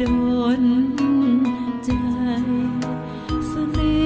ดนใจสเสน่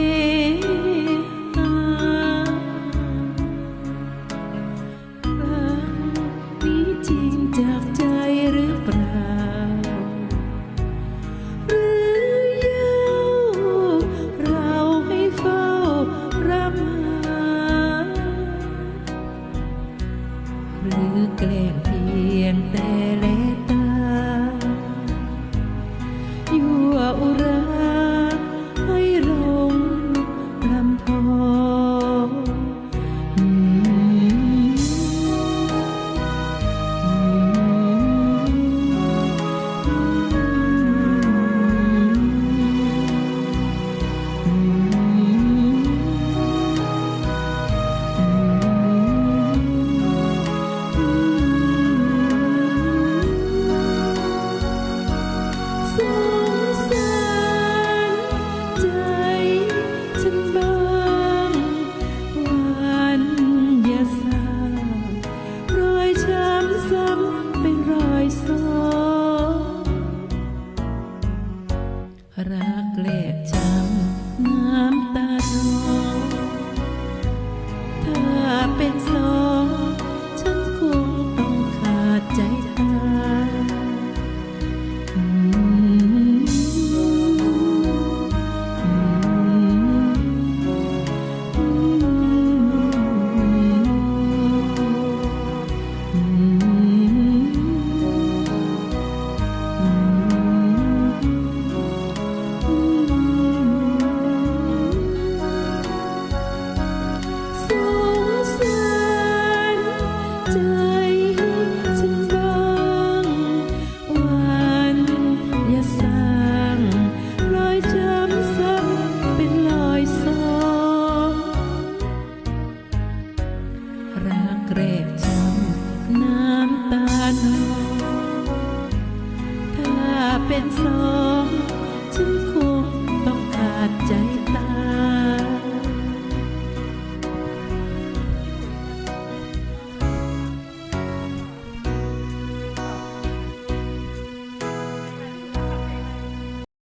แรกช้ำน้ำตาหนองถ้าเป็นสองฉันคงต้องขาดใจ